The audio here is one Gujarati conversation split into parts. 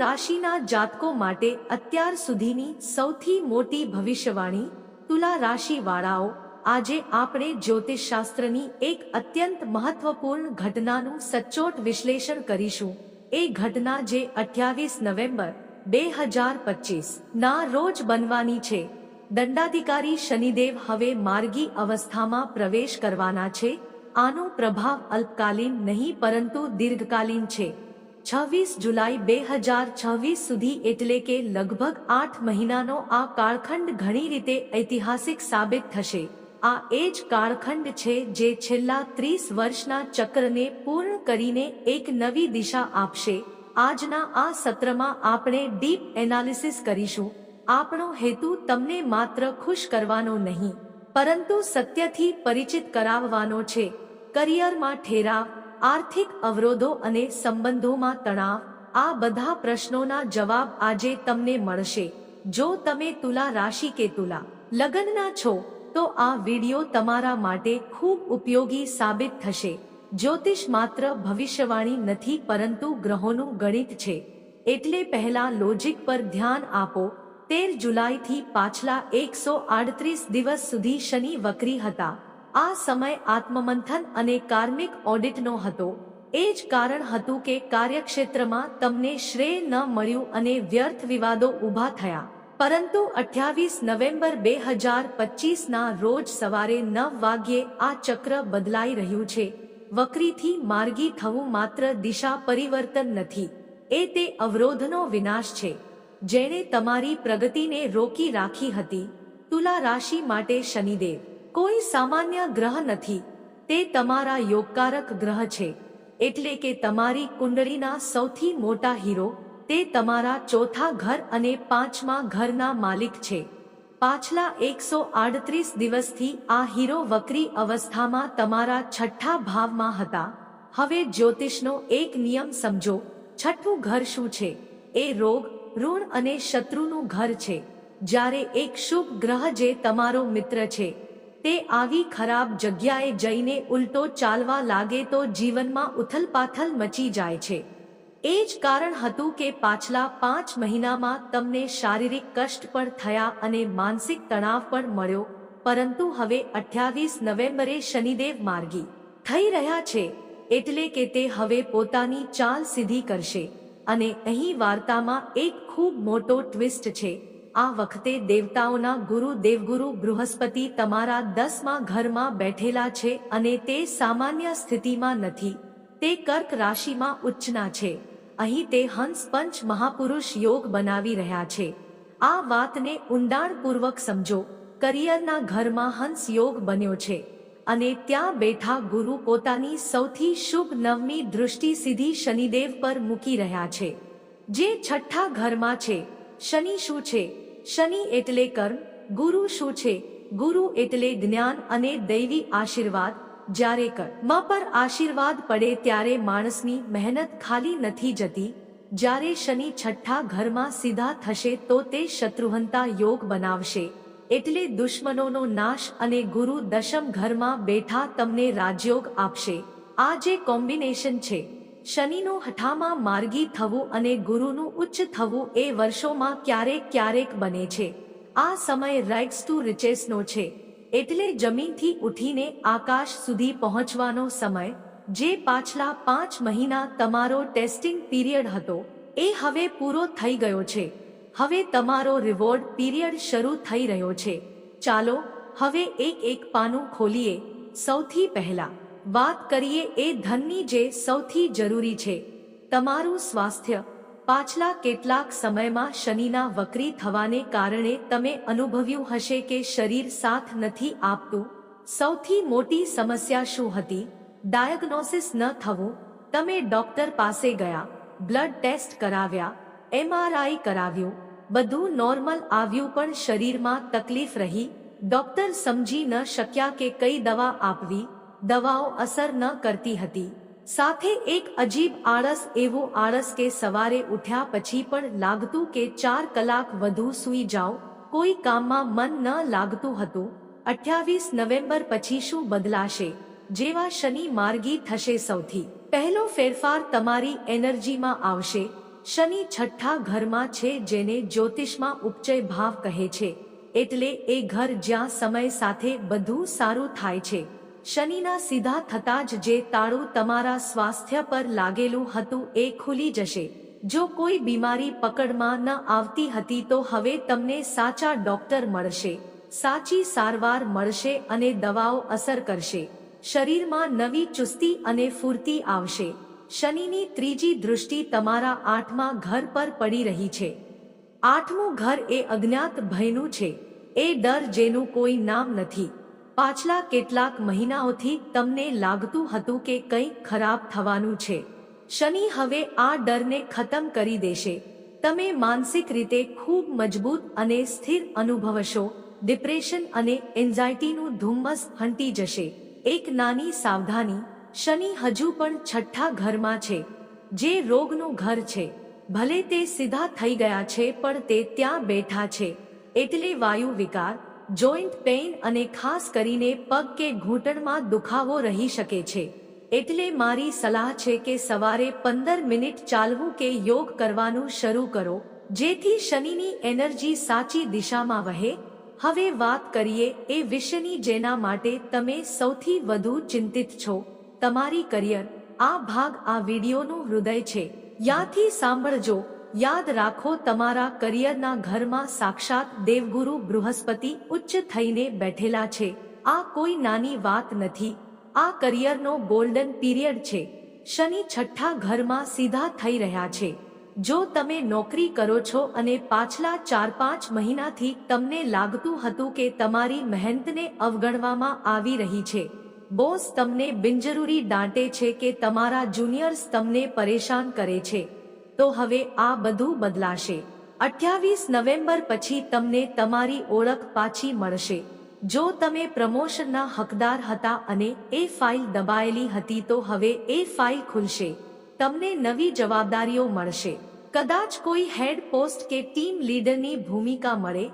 રાશિના જાતકો માટે અત્યાર સુધીની સૌથી મોટી ભવિષ્યવાણી તુલા રાશિવાળાઓ. આજે આપણે જ્યોતિષશાસ્ત્રની એક અત્યંત મહત્વપૂર્ણ ઘટનાનું સચોટ વિશ્લેષણ કરીશું. એ ઘટના જે અઠ્યાવીસ નવેમ્બર બે હજાર પચીસ ના રોજ બનવાની છે. દંડાધિકારી શનિદેવ હવે માર્ગી અવસ્થામાં પ્રવેશ કરવાના છે. આનો પ્રભાવ અલ્પકાલીન નહીં પરંતુ દીર્ઘકાલીન છે. છવ્વીસ જુલાઈ બે હજાર છવ્વીસ સુધી એટલે કે લગભગ આઠ મહિનાનો આ કાળખંડ ઘણી રીતે ઐતિહાસિક સાબિત થશે. આ એ જ કાળખંડ છે જે છેલ્લા ત્રીસ વર્ષના ચક્રને પૂર્ણ કરીને એક નવી દિશા આપશે. આજના આ સત્રમાં આપણે ડીપ એનાલિસિસ કરીશું. આપણો હેતુ તમને માત્ર ખુશ કરવાનો નહીં, પરંતુ સત્યથી પરિચિત કરાવવાનો છે. કરિયરમાં ઠેરાવ આર્થિક અવરોધો અને સંબંધોમાં તણાવ, આ બધા પ્રશ્નોના જવાબ આજે તમને મળશે. જો તમે તુલા રાશિ કે તુલા લગ્નના છો, તો આ વિડિયો તમારા માટે ખૂબ ઉપયોગી સાબિત થશે. જ્યોતિષ માત્ર ભવિષ્યવાણી નથી, પરંતુ ગ્રહોનું ગણિત છે. એટલે પહેલા લોજિક પર ધ્યાન આપો. તેર જુલાઈથી પાછલા એકસો આડત્રીસ દિવસ સુધી શનિ વક્રી હતા. આ સમય આત્મમંથન અને કાર્મિક ઓડિટનો હતો. એ જ કારણ હતું કે કાર્યક્ષેત્રમાં તમને શ્રેય ન મળ્યું અને વ્યર્થ વિવાદો ઊભા થયા. પરંતુ અઠ્યાવીસ નવેમ્બર બે હજાર પચીસના રોજ સવારે નવ વાગ્યે આ ચક્ર બદલાઈ રહ્યું છે. વક્રીથી માર્ગી થવું માત્ર દિશા પરિવર્તન નથી. એ તે અવરોધનો વિનાશ છે. જેણે તમારી પ્રગતિને રોકી રાખી હતી. તુલા રાશિ માટે શનિદેવ. કોઈ સામાન્ય ગ્રહ નથી. તે તમારા યોગકારક ગ્રહ છે. એટલે કે તમારી કુંડળીના સૌથી મોટા હીરો, તે તમારા ચોથા ઘર અને પાંચમા ઘરના માલિક છે. પાછલા એકસો આડત્રીસ દિવસથી આ હીરો વક્રી અવસ્થામાં તમારા છઠ્ઠા ભાવમાં હતા. હવે જ્યોતિષનો એક નિયમ સમજો, છઠ્ઠું ઘર શું છે? એ રોગ, ઋણ અને શત્રુનું ઘર છે. જ્યારે એક શુભ ગ્રહ જે તમારો મિત્ર છે તે આવી ખરાબ જગ્યાએ જઈને ઉલટો ચાલવા લાગે તો જીવનમાં ઉથલપાથલ મચી જાય છે. એ જ કારણ હતું કે પાછલા પાંચ મહિનામાં તમને શારીરિક કષ્ટ પણ થયા અને માનસિક તણાવ પણ મળ્યો, પરંતુ હવે અઠ્યાવીસ નવેમ્બરે શનિદેવ માર્ગી થઈ રહ્યા છે, એટલે કે તે હવે પોતાની ચાલ સીધી કરશે. અને અહીં વાર્તામાં એક ખૂબ મોટો ટ્વિસ્ટ છે. આ વખતે દેવતાઓના ગુરુ, દેવગુરુ, બૃહસ્પતિ તમારા દસમા ઘરમાં બેઠેલા છે અને તે સામાન્ય સ્થિતિમાં નથી. તે કર્ક રાશિમાં ઉચ્ચના છે. અહીં તે હંસ પંચ મહાપુરુષ યોગ બનાવી રહ્યા છે. આ વાતને ઊંડાણપૂર્વક સમજો. કરિયરના ઘરમાં હંસ યોગ બન્યો છે. અને ત્યાં બેઠા ગુરુ પોતાની સૌથી શુભ નવમી દૃષ્ટિ સીધી શનિદેવ પર મૂકી રહ્યા છે. જે છઠ્ઠા ઘરમાં છે. શનિ શું છે? શનિ એટલે કર્મ, ગુરુ શું છે? ગુરુ એટલે જ્ઞાન અને દૈવી આશીર્વાદ. જ્યારે કર્મ પર આશીર્વાદ પડે ત્યારે માણસની મહેનત ખાલી નથી જતી. જ્યારે શનિ છઠ્ઠા ઘરમાં સીધા થશે તો તે શત્રુહંતા યોગ બનાવશે. એટલે દુશ્મનોનો નાશ અને ગુરુ દશમ ઘરમાં બેઠા તમને રાજયોગ આપશે. આ જે કોમ્બિનેશન છે શનિનું હઠામાં માર્ગી થવું અને ગુરુનું ઉચ્ચ થવું એ વર્ષોમાં ક્યારેક ક્યારેક બને છે. આ સમય રાઇટ્સ ટુ રિચેસનો છે. એટલે જમીનથી ઉઠીને આકાશ સુધી પહોંચવાનો સમય, જે પાછલા પાંચ મહિના તમારો ટેસ્ટિંગ પીરિયડ હતો, એ હવે પૂરો થઈ ગયો છે. હવે તમારો રિવોર્ડ પીરિયડ શરૂ થઈ રહ્યો છે. ચાલો, હવે એક એક પાનું ખોલીએ. સૌથી પહેલા વાત કરીએ એ ધનની જે સૌથી જરૂરી છે. તમારું સ્વાસ્થ્ય પાછલા કેટલાક સમયમાં શનિના વક્રી થવાને કારણે તમે અનુભવ્યું હશે કે શરીર સાથ નથી આપતું. સૌથી મોટી સમસ્યા શું હતી? ડાયગ્નોસિસ ન થવું. તમે ડોક્ટર પાસે ગયા, બ્લડ ટેસ્ટ કરાવ્યા, એમઆરઆઈ કરાવ્યું, બધું નોર્મલ આવ્યું પણ શરીરમાં તકલીફ રહી. ડોક્ટર સમજી ન શક્યા કે કઈ દવા આપવી. દવાઓ અસર ન કરતી હતી. સાથે એક અજીબ આળસ એવો આળસ કે સવારે ઉઠ્યા પછી પણ લાગતું કે ચાર કલાક વધુ સૂઈ જાઓ કોઈ કામમાં મન ન લાગતું હતું. અઠ્યાવીસ નવેમ્બર પછી શું બદલાશે? જેવા શનિ માર્ગી થશે સૌથી. પહેલો ફેરફાર તમારી એનર્જીમાં આવશે. શનિ છઠ્ઠા ઘરમાં છે જેને જ્યોતિષમાં ઉપચય ભાવ કહે છે. એટલે એ ઘર જ્યાં સમય સાથે બધું સારું થાય છે. શનિના સીધા થતાં જ જે તાળું તમારા સ્વાસ્થ્ય પર લાગેલું હતું એ ખુલી જશે. જો કોઈ બીમારી પકડમાં ન આવતી હતી તો હવે તમને સાચા ડોક્ટર મળશે. સાચી સારવાર મળશે અને દવાઓ અસર કરશે. શરીરમાં નવી ચુસ્તી અને ફૂર્તી આવશે. શનિની ત્રીજી દૃષ્ટિ તમારા આઠમા ઘર પર પડી રહી છે. આઠમું ઘર એ અજ્ઞાત ભયનું છે. એ ડર જેનું કોઈ નામ નથી. પાછલા કેટલાક મહિનાઓથી તમને લાગતું હતું કે કંઈક ખરાબ થવાનું છે. શનિ હવે આ ડરને ખતમ કરી દેશે. તમે માનસિક રીતે ખૂબ મજબૂત અને સ્થિર અનુભવશો. ડિપ્રેશન અને એન્ઝાયટીનું ધુમ્મસ હંટી જશે. એક નાની સાવધાની. શનિ હજુ પણ છઠ્ઠા ઘરમાં છે. જે રોગનું ઘર છે. ભલે તે સીધા થઈ ગયા છે પણ તે ત્યાં બેઠા છે. એટલે વાયુ વિકાર જોઈન્ટ પેઇન અને ખાસ કરીને પગ કે ઘૂંટણમાં દુખાવો રહી શકે છે. એટલે મારી સલાહ છે કે સવારે પંદર મિનિટ ચાલવું કે યોગ કરવાનું શરૂ કરો, જેથી શનિની એનર્જી સાચી દિશામાં વહે. હવે વાત કરીએ એ વિષયની જેના માટે તમે સૌથી વધુ ચિંતિત છો. તમારી કરિયર, આ ભાગ આ વિડીયોનું હૃદય છે. યાથી સાંભળજો યાદ રાખો, તમારા કરિયરના ઘરમાં સાક્ષાત દેવગુરુ બૃહસ્પતિ ઉચ્ચ થઈને બેઠેલા છે. આ કોઈ નાની વાત નથી. આ કરિયરનો ગોલ્ડન પીરિયડ છે. શનિ છઠ્ઠા ઘરમાં સીધા થઈ રહ્યા છે. જો તમે નોકરી કરો છો અને પાછલા ચાર પાંચ મહિનાથી તમને લાગતું હતું કે તમારી મહેનતને અવગણવામાં આવી રહી છે. બોસ તમને બિનજરૂરી દાંટે છે કે તમારા જુનિયર્સ તમને પરેશાન કરે છે. તો હવે આ બધું બદલાશે. અઠ્યાવીસ નવેમ્બર પછી તમને તમારી ઓળખ પાછી મળશે. જો તમે પ્રમોશનના હકદાર હતા અને એ ફાઇલ દબાયેલી હતી તો હવે એ ફાઇલ ખુલશે. તમને નવી જવાબદારીઓ મળશે. કદાચ કોઈ હેડ પોસ્ટ કે ટીમ લીડરની ભૂમિકા મળે.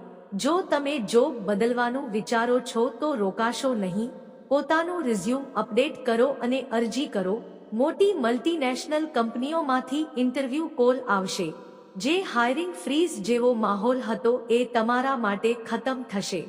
જો તમે જોબ બદલવાનું વિચારો છો તો રોકાશો નહીં. પોતાનું રિઝ્યુમ અપડેટ કરો અને અરજી કરો. મોટી મલ્ટીનેશનલ કંપનીઓમાંથી ઇન્ટરવ્યૂ કોલ આવશે. જે હાયરિંગ ફ્રીઝ જેવો માહોલ હતો એ તમારા માટે ખતમ થશે.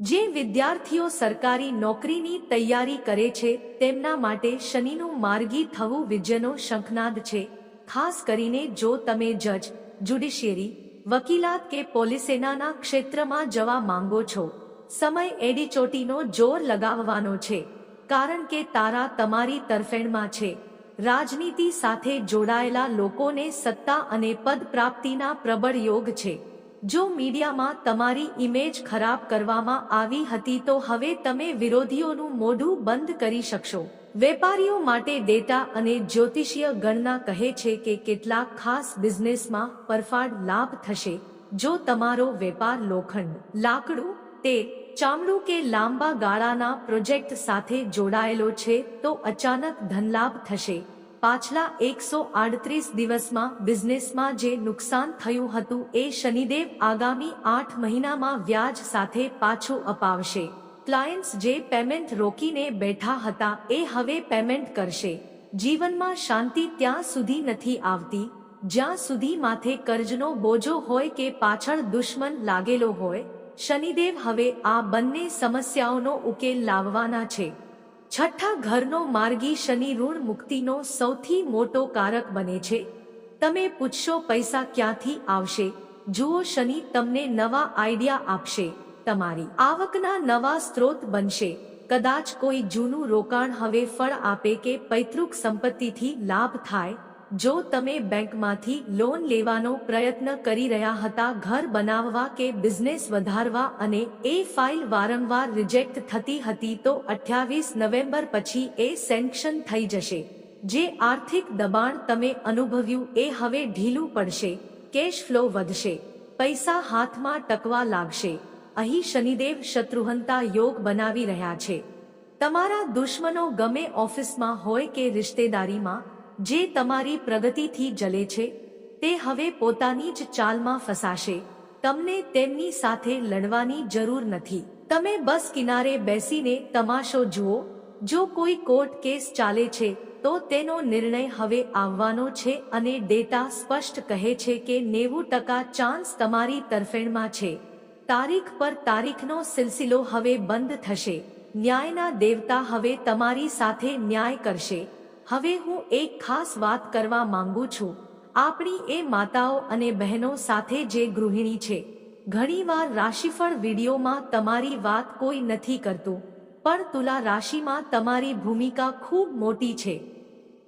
જે વિદ્યાર્થીઓ સરકારી નોકરીની તૈયારી કરે છે, તેમના માટે શનિનું માર્ગી થવું વિજયનો શંખનાદ છે. ખાસ કરીને જો તમે જજ જ્યુડિશિયરી વકીલાત કે પોલીસેનાના ક્ષેત્રમાં જવા માંગો છો. સમય એડીચોટીનો જોર લગાવવાનો છે. કારણ કે તારા તમારી તરફેણમાં છે. રાજનીતિ સાથે જોડાયેલા લોકોને સત્તા અને પદ પ્રાપ્તિના પ્રબળ યોગ છે. જો મીડિયામાં તમારી ઇમેજ ખરાબ કરવામાં આવી હતી તો હવે તમે વિરોધીઓનું મોઢું બંધ કરી શકશો. વેપારીઓ માટે ડેટા અને જ્યોતિષીય ગણના કહે છે કે કેટલાક ખાસ બિઝનેસમાં પરફાડ લાભ થશે. જો તમારો વેપાર લોખંડ, લાકડું, તેલ ચામડું કે લાંબા ગાળાના પ્રોજેક્ટ સાથે જોડાયેલો છે, તો અચાનક ધનલાભ થશે. પાછલા એકસો આડત્રીસ દિવસમાં બિઝનેસમાં જે નુકસાન થયું હતું, એ શનિદેવ આગામી આઠ મહિનામાં વ્યાજ સાથે પાછું અપાવશે. ક્લાયન્ટ્સ જે પેમેન્ટ રોકીને બેઠા હતા, એ હવે પેમેન્ટ કરશે. જીવનમાં શાંતિ ત્યાં સુધી નથી આવતી. જ્યાં સુધી માથે કર્જનો બોજો હોય કે પાછળ દુશ્મન લાગેલો હોય શનિદેવ હવે આ બંને સમસ્યાઓનો ઉકેલ લાવવાના છે. છઠ્ઠા ઘરનો માર્ગી શનિ ઋણ મુક્તિનો સૌથી મોટો કારક બને છે. તમે પૂછશો પૈસા ક્યાંથી આવશે? જુઓ શનિ તમને નવા આઈડિયા આપશે. તમારી આવકના નવા સ્ત્રોત બનશે. કદાચ કોઈ જૂનું રોકાણ હવે ફળ આપે કે પૈતૃક સંપત્તિથી લાભ થાય. જો તમે બેંકમાંથી લોન લેવાનો પ્રયત્ન કરી રહ્યા હતા, ઘર બનાવવા કે બિઝનેસ વધારવા અને એ ફાઇલ વારંવાર રિજેક્ટ થતી હતી, તો અઠ્યાવીસ નવેમ્બર પછી એ સેન્કશન થઈ જશે. જે આર્થિક દબાણ તમે અનુભવ્યું, એ હવે ઢીલું પડશે. કેશ ફ્લો વધશે. પૈસા હાથમાં ટકવા લાગશે. અહીં શનિદેવ શત્રુહંતા યોગ બનાવી રહ્યા છે. તમારા દુશ્મનો ગમે ઓફિસમાં હોય કે રિશ્તેદારીમાં જે તમારી પ્રગતિથી જલે છે, તે હવે પોતાની જ ચાલમાં ફસાશે. તમને તેમની સાથે લડવાની જરૂર નથી. તમે બસ કિનારે બેસીને તમાશો જુઓ. જો કોઈ કોર્ટ કેસ ચાલે છે, તો તેનો નિર્ણય હવે આવવાનો છે અને ડેટા સ્પષ્ટ કહે છે કે નેવું ટકા ચાન્સ તમારી તરફેણમાં છે. તારીખ પર તારીખનો સિલસિલો હવે બંધ થશે. ન્યાયના દેવતા હવે તમારી સાથે ન્યાય કરશે. હવે હું એક ખાસ વાત કરવા માંગુ છું. આપણી એ માતાઓ અને બહેનો સાથે જે ગૃહિણી છે, ઘણીવાર રાશિફળ વિડીયોમાં તમારી વાત કોઈ નથી કરતું, પણ તુલા રાશિમાં તમારી ભૂમિકા ખૂબ મોટી છે.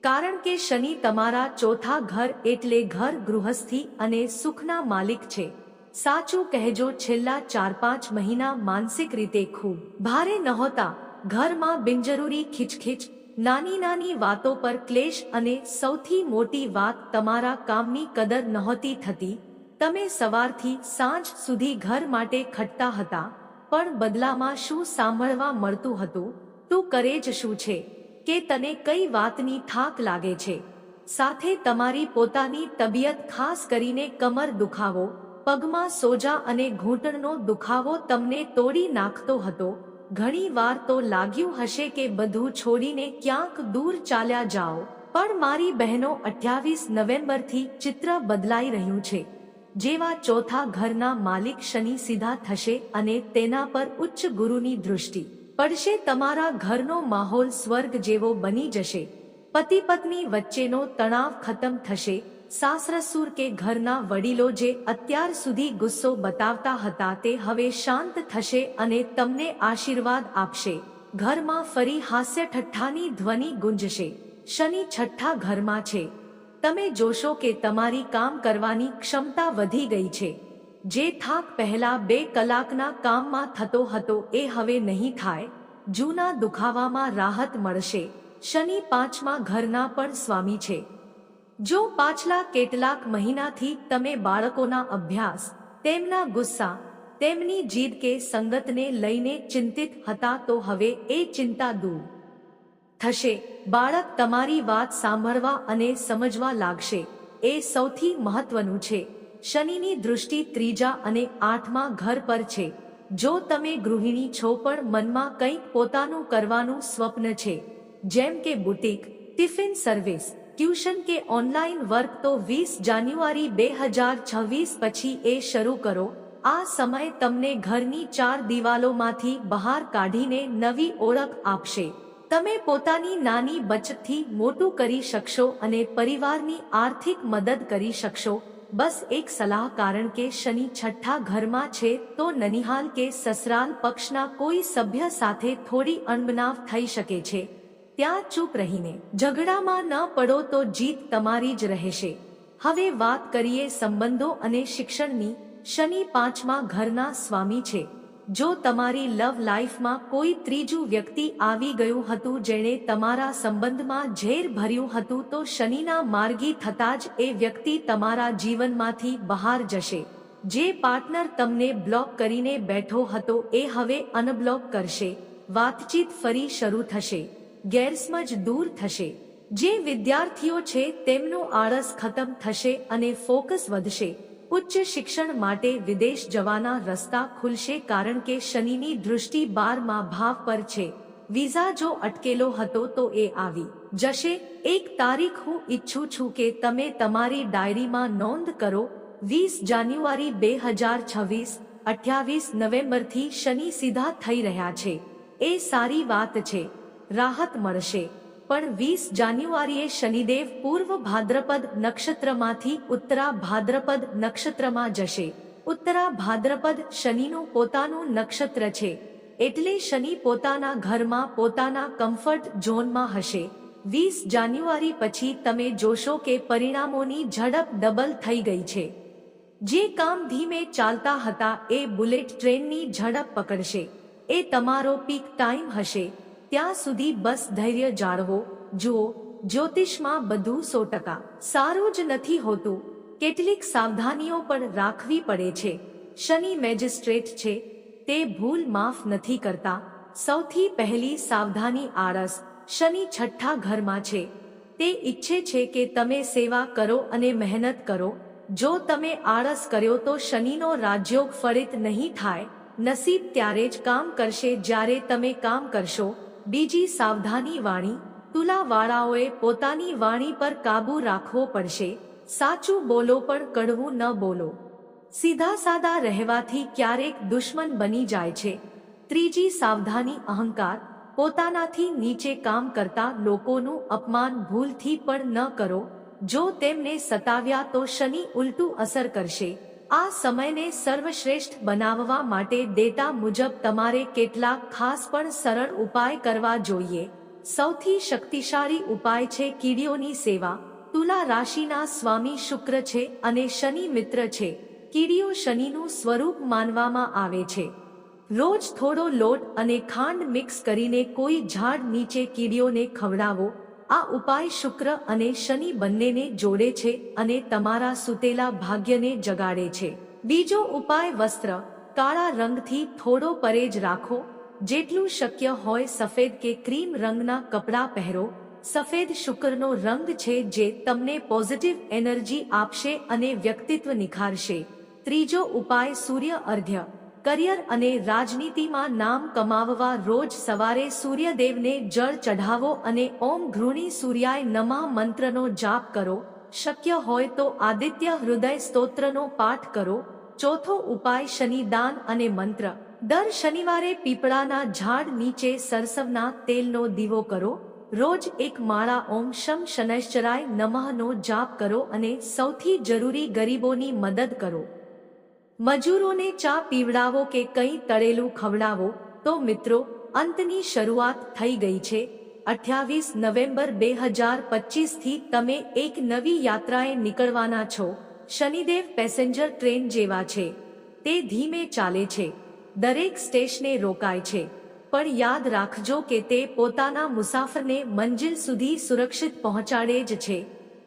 કારણ કે શનિ તમારા ચોથા ઘર એટલે ઘર ગૃહસ્થી અને સુખના માલિક છે. સાચું કહેજો, છેલ્લા ચાર પાંચ મહિના માનસિક રીતે ખૂબ ભારે નહોતા. ઘરમાં બિનજરૂરી ખીચખીચ નાની નાની વાતો પર ક્લેશ અને સૌથી મોટી વાત તમારા કામની કદર નહોતી થતી. તમે સવારથી સાંજ સુધી ઘર માટે ખટતા હતા, પણ બદલામાં શું સાંભળવા મળતું હતું? તું કરે જ શું છે? કે તને કઈ વાતની થાક લાગે છે? સાથે તમારી પોતાની તબિયત ખાસ કરીને કમર દુખાવો, પગમાં સોજા અને ઘૂંટણનો દુખાવો તમને તોડી નાખતો હતો. ઘણી વાર તો લાગ્યું હશે કે બધું છોડીને ક્યાંક દૂર ચાલ્યા જાઓ, પણ મારી બહેનો અઠ્યાવીસ નવેમ્બરથી ચિત્ર બદલાઈ રહ્યું છે. જેવા ચોથા ઘરના માલિક શનિ સીધા થશે અને તેના પર ઉચ્ચ ગુરુની દૃષ્ટિ. પડશે તમારા ઘરનો માહોલ સ્વર્ગ જેવો બની જશે. પતિ પત્ની વચ્ચેનો તણાવ ખતમ થશે. સાસરસુર કે ઘરના વડીલો જે અત્યાર સુધી ગુસ્સો બતાવતા હતા તે હવે શાંત થશે અને તમને આશીર્વાદ આપશે. ઘરમાં ફરી હાસ્ય ઠઠ્ઠાની ધ્વનિ ગુંજશે. શનિ છઠ્ઠા ઘરમાં છે. તમે જોશો કે તમારી કામ કરવાની ક્ષમતા વધી ગઈ છે. જે થાક પહેલા બે કલાકના કામમાં થતો હતો એ હવે નહીં થાય. જૂના દુખાવામાં રાહત મળશે. શનિ પાંચમા ઘરના પણ સ્વામી છે. જો પાછલા કેટલાક મહિનાથી તમે બાળકોના અભ્યાસ, તેમના ગુસ્સા, તેમની જીદ કે સંગતને લઈને ચિંતિત હતા તો હવે એ ચિંતા દૂર થશે. બાળક તમારી વાત સાંભળવા અને સમજવા લાગશે. એ સૌથી મહત્વનું છે. શનિની દૃષ્ટિ ત્રીજા અને આઠમા ઘર પર છે. જો તમે ગૃહિણી છો પણ મનમાં કંઈક પોતાનું કરવાનું સ્વપ્ન છે. જેમ કે બુટીક, ટિફિન સર્વિસ ટ્યુશન કે ઓનલાઈન વર્ક તો વીસ જાન્યુઆરી બે હજાર છવ્વીસ પછી એ શરૂ કરો. આ સમય તમને ઘરની ચાર દિવાલોમાંથી બહાર કાઢીને નવી ઓળખ આપશે. તમે પોતાની નાની બચતથી મોટું કરી શકશો અને પરિવારની આર્થિક મદદ કરી શકશો. બસ એક સલાહ, કારણ કે શનિ છઠ્ઠા ઘરમાં છે, તો નનિહાલ કે સસરાલ પક્ષના કોઈ સભ્ય સાથે થોડી અણબનાવ થઈ શકે છે. ત્યાં ચૂપ રહીને ઝઘડામાં ન પડો તો જીત તમારી જ રહેશે. હવે વાત કરીએ સંબંધો અને શિક્ષણની. શનિ પાંચમા ઘરના સ્વામી છે. જો તમારી લવ લાઈફમાં કોઈ ત્રીજું વ્યક્તિ આવી ગયું હતું જેણે તમારા સંબંધમાં ઝેર ભર્યું હતું તો શનિના માર્ગી થતા જ એ વ્યક્તિ તમારા જીવનમાંથી બહાર જશે. જે પાર્ટનર તમને બ્લોક કરીને બેઠો હતો એ હવે અનબ્લોક કરશે. વાતચીત ફરી શરૂ થશે. ગેરસમજ દૂર થશે. જે વિદ્યાર્થીઓ છે, તેમનું આળસ ખતમ થશે અને ફોકસ વધશે. ઉચ્ચ શિક્ષણ માટે વિદેશ જવાના રસ્તા ખુલશે કારણ કે શનિની દૃષ્ટિ બારમાં ભાવ પર છે. વિઝા જો અટકેલો હતો તો એ આવી જશે. એક તારીખ હું ઈચ્છું છું કે તમે તમારી ડાયરીમાં નોંધ કરો. વીસ જાન્યુઆરી બે હજાર છવ્વીસ, અઠ્યાવીસ નવેમ્બરથી શનિ સીધા થઈ રહ્યા છે. એ સારી વાત છે. રાહત મળશે. પણ વીસ જાન્યુઆરીએ શનિદેવ પૂર્વ ભાદ્રપદ નક્ષત્રમાંથી ઉત્તરા ભાદ્રપદ નક્ષત્રમાં જશે. ઉત્તરા ભાદ્રપદ શનિનું પોતાનું નક્ષત્ર છે. એટલે શનિ પોતાના ઘરમાં પોતાના કમ્ફર્ટ ઝોનમાં હશે. વીસ જાન્યુઆરી પછી તમે જોશો કે પરિણામોની ઝડપ ડબલ થઈ ગઈ છે. જે કામ ધીમે ચાલતા હતા એ બુલેટ ટ્રેનની ઝડપ પકડશે. એ તમારો પીક ટાઈમ હશે. ત્યાં સુધી બસ ધૈર્ય જાળવો. જુઓ, જ્યોતિષમાં બધું સો ટકા. સારું જ નથી હોતું. કેટલીક સાવધાનીઓ પણ રાખવી પડે છે. શનિ મેજિસ્ટ્રેટ છે. તે ભૂલ માફ નથી કરતા. સૌથી પહેલી સાવધાની આળસ શનિ છઠ્ઠા ઘરમાં છે. તે ઈચ્છે છે કે તમે સેવા કરો અને મહેનત કરો. જો તમે આળસ કર્યો તો શનિનો રાજયોગ ફળિત નહીં થાય. નસીબ ત્યારે જ કામ કરશે જ્યારે તમે કામ કરશો. બીજી સાવધાની વાણી, તુલાવાળાઓએ પોતાની વાણી પર કાબૂ રાખવો પડશે. સાચું બોલો પણ કડવું ન બોલો. સીધા સાદા રહેવાથી ક્યારેક દુશ્મન બની જાય છે. ત્રીજી સાવધાની અહંકાર, પોતાનાથી નીચે કામ કરતા લોકોનું અપમાન ભૂલથી પણ ન કરો. જો તેમને સતાવ્યા તો શનિ ઉલટું અસર કરશે. આ સમયને સર્વશ્રેષ્ઠ બનાવવા માટે ડેટા મુજબ તમારે કેટલાક ખાસ પણ સરળ ઉપાય કરવા જોઈએ. સૌથી શક્તિશાળી ઉપાય છે કીડીઓની સેવા. તુલા રાશિના સ્વામી શુક્ર છે અને શનિ મિત્ર છે. કીડીઓ શનિનું સ્વરૂપ માનવામાં આવે છે. રોજ થોડો લોટ અને ખાંડ મિક્સ કરીને કોઈ ઝાડ નીચે કીડીઓને ખવડાવો. આ ઉપાય શુક્ર અને શનિ બંનેને જોડે છે અને તમારા સુતેલા ભાગ્યને જગાડે છે. બીજો ઉપાય વસ્ત્ર, કાળા રંગથી થોડો પરેજ રાખો. જેટલું શક્ય હોય સફેદ કે ક્રીમ રંગના કપડાં પહેરો. સફેદ શુક્રનો રંગ છે જે તમને પોઝિટિવ એનર્જી આપશે અને વ્યક્તિત્વ નિખારશે. ત્રીજો ઉપાય સૂર્ય અર્ઘ્ય. કરિયર અને રાજનીતિમાં નામ કમાવવા રોજ સવારે સૂર્યદેવને જળ ચઢાવો અને ઓમ ઘૃણી સૂર્યાય નમા મંત્રનો જાપ કરો. શક્ય હોય તો આદિત્ય હૃદય સ્તોત્રનો પાઠ કરો. ચોથો ઉપાય શનિદાન અને મંત્ર. દર શનિવારે પીપળાના ઝાડ નીચે સરસવના તેલનો દીવો કરો. રોજ એક માળા ઓમ શમ શનૈશ્ચરાય નમઃનો જાપ કરો અને સૌથી જરૂરી ગરીબોની મદદ કરો. મજૂરોને ચા પીવડાવો કે કંઈ તળેલું ખવડાવો, તો મિત્રો, અંતની શરૂઆત થઈ ગઈ છે. અઠ્યાવીસ નવેમ્બર બે હજાર પચીસથી તમે એક નવી યાત્રાએ નીકળવાના છો. શનિદેવ પેસેન્જર ટ્રેન જેવા છે. તે ધીમે ચાલે છે. દરેક સ્ટેશને રોકાય છે. પણ યાદ રાખજો કે તે પોતાના મુસાફરને મંજિલ સુધી સુરક્ષિત પહોંચાડે જ છે.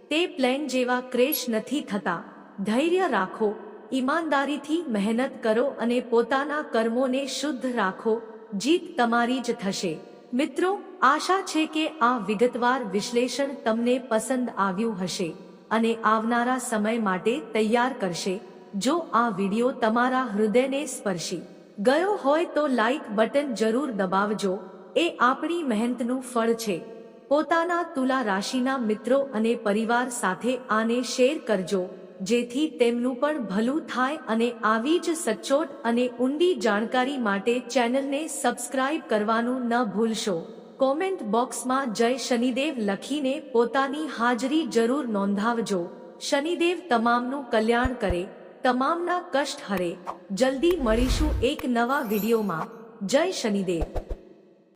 તે પ્લેન જેવા ક્રેશ નથી થતા. ધૈર્ય રાખો. ઈમાનદારીથી મહેનત કરો અને પોતાના કર્મોને શુદ્ધ રાખો. જીત તમારી જ થશે. મિત્રો, આશા છે કે આ વિગતવાર વિશ્લેષણ તમને પસંદ આવ્યું હશે અને આવનારા સમય માટે તૈયાર કરશે. જો આ વિડિયો તમારા હૃદયને સ્પર્શી ગયો હોય તો લાઈક બટન જરૂર દબાવજો. એ આપણી મહેનતનું ફળ છે. પોતાના તુલા રાશિના મિત્રો અને પરિવાર સાથે આને શેર કરજો. જેથી તેમનું પણ ભલું થાય અને આવી જ સચોટ અને ઊંડી જાણકારી માટે ચેનલને સબસ્ક્રાઇબ કરવાનું ન ભૂલશો. કોમેન્ટ બોક્સમાં જય શનિદેવ લખીને પોતાની હાજરી જરૂર નોંધાવજો. શનિદેવ તમામનું કલ્યાણ કરે. તમામના કષ્ટ હરે. જલ્દી મળીશું એક નવા વિડીયોમાં. જય શનિદેવ.